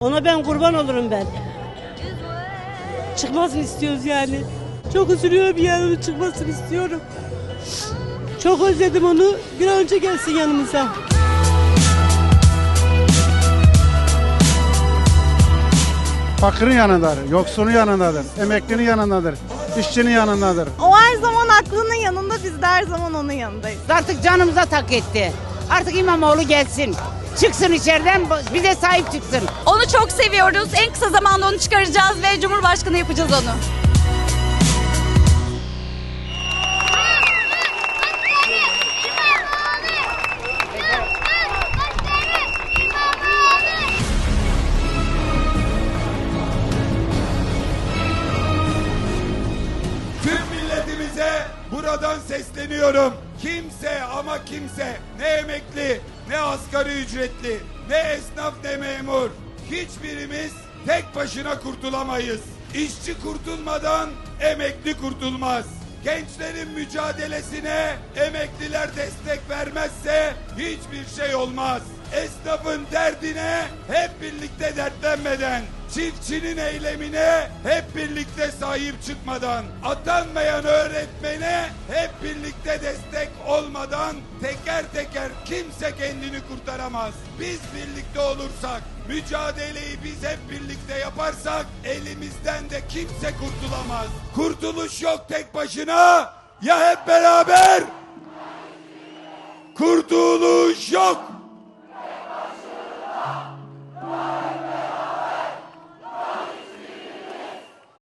Ona ben kurban olurum ben. Çıkmasını istiyoruz yani. Çok üzülüyorum yani onun çıkmasını istiyorum. Çok özledim onu. Bir an önce gelsin yanımıza. Fakirin yanındadır, yoksulun yanındadır, emeklinin yanındadır, işçinin yanındadır. O her zaman aklının yanında biz de her zaman onun yanındayız. Artık canımıza tak etti. Artık İmamoğlu gelsin. Çıksın içeriden bize sahip çıksın. Onu çok seviyoruz. En kısa zamanda onu çıkaracağız ve Cumhurbaşkanı yapacağız onu. Milletimize buradan sesleniyorum. Kimse ama kimse ne emekli, ne asgari ücretli, ne esnaf ne memur. Hiçbirimiz tek başına kurtulamayız. İşçi kurtulmadan emekli kurtulmaz. Gençlerin mücadelesine emekliler destek vermezse hiçbir şey olmaz. Esnafın derdine hep birlikte dertlenmeden, çiftçinin eylemine hep birlikte sahip çıkmadan, atanmayan öğretmene hep birlikte destek olmadan teker teker kimse kendini kurtaramaz. Biz birlikte olursak, mücadeleyi biz hep birlikte yaparsak elimizden de kimse kurtulamaz. Kurtuluş yok tek başına ya hep beraber. Kurtuluş yok.